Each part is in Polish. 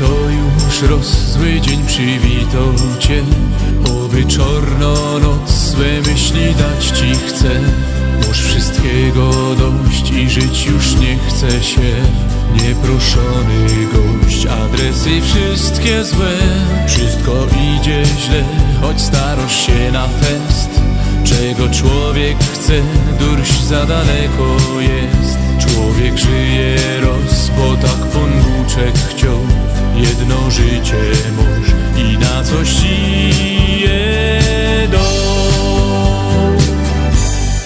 nasz rozzły dzień przywitał cię. Oby czorno noc swe myśli dać ci chce Boż wszystkiego dość i żyć już nie chce się. Nieproszony gość, adresy wszystkie złe. Wszystko idzie źle, choć starość się na fest. Czego człowiek chce, durś za daleko jest. Człowiek żyje roz, bo tak Pan chciał Jedno życie mąż i na coś ci jedą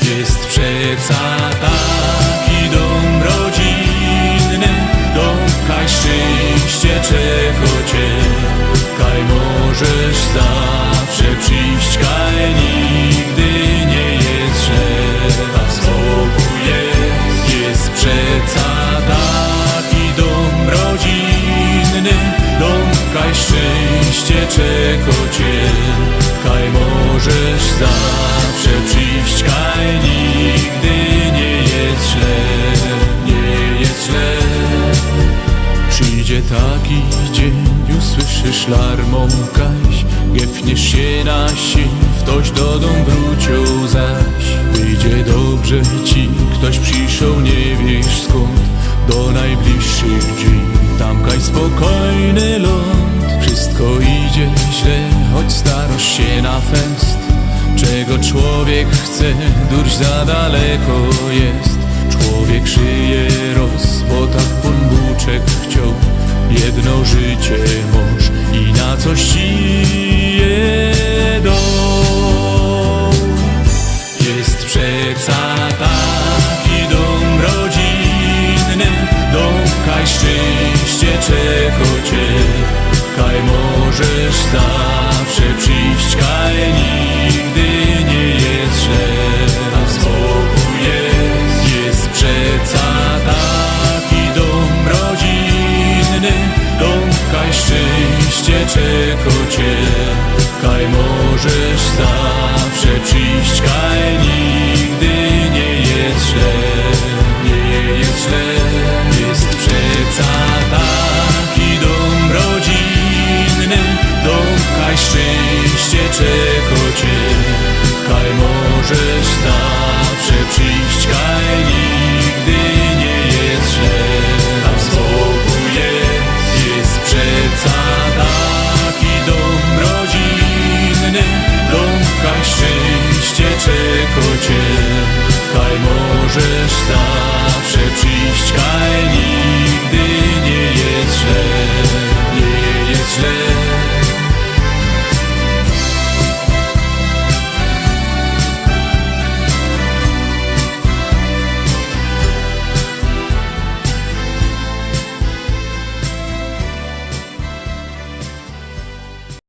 Jest przeca czego cię. Kaj możesz zawsze przyjść, kaj nigdy nie jest źle Nie jest źle. Przyjdzie taki dzień, usłyszysz larmą kaś Gefniesz się na sień, ktoś do dom wrócił zaś. Wyjdzie dobrze ci, ktoś przyszł, nie wiesz skąd Do najbliższych drzwi, tam kaj spokojny ląd się na fest. Czego człowiek chce, durś za daleko jest. Człowiek żyje roz, bo tak Pan Buczek chciał. Jedno życie mąż i na coś ci jedą Jest przeca taki dom rodzinny. Dom, kaj szczęście czego cię Kaj możesz zawsze przyjść, kaj nigdy nie jest źle A spokój jest, jest przeca taki dom rodzinny. Dom, kaj szczęście czego cię Kaj możesz zawsze przyjść, kaj nigdy